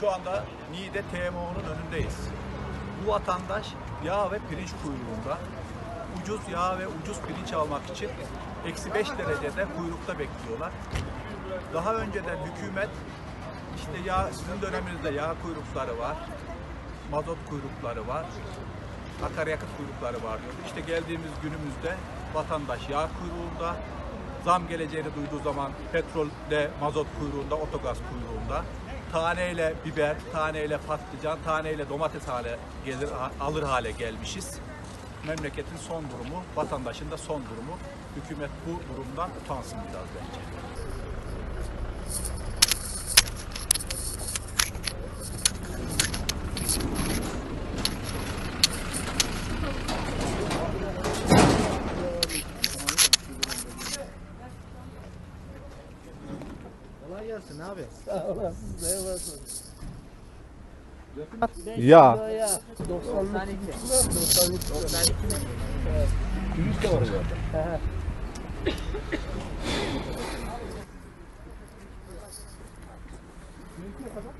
Şu anda Niğde TMO'nun önündeyiz. Bu vatandaş yağ ve pirinç kuyruğunda ucuz yağ ve ucuz pirinç almak için eksi 5 derecede kuyrukta bekliyorlar. Daha önceden hükümet işte yağ, sizin döneminizde yağ kuyrukları var, mazot kuyrukları var, akaryakıt kuyrukları var diyordu. İşte geldiğimiz günümüzde vatandaş yağ kuyruğunda, zam geleceğini duyduğu zaman petrolde, mazot kuyruğunda, otogaz kuyruğunda, taneyle biber, taneyle patlıcan, taneyle domates hale gelir, alır hale gelmişiz. Memleketin son durumu, vatandaşın da son durumu. Hükümet bu durumdan utansın biraz bence. Gelsin abi. Sağ olasın. Eyvallah. Ya. 92. 92. Evet. Gümüş de var zaten. Ne kadar?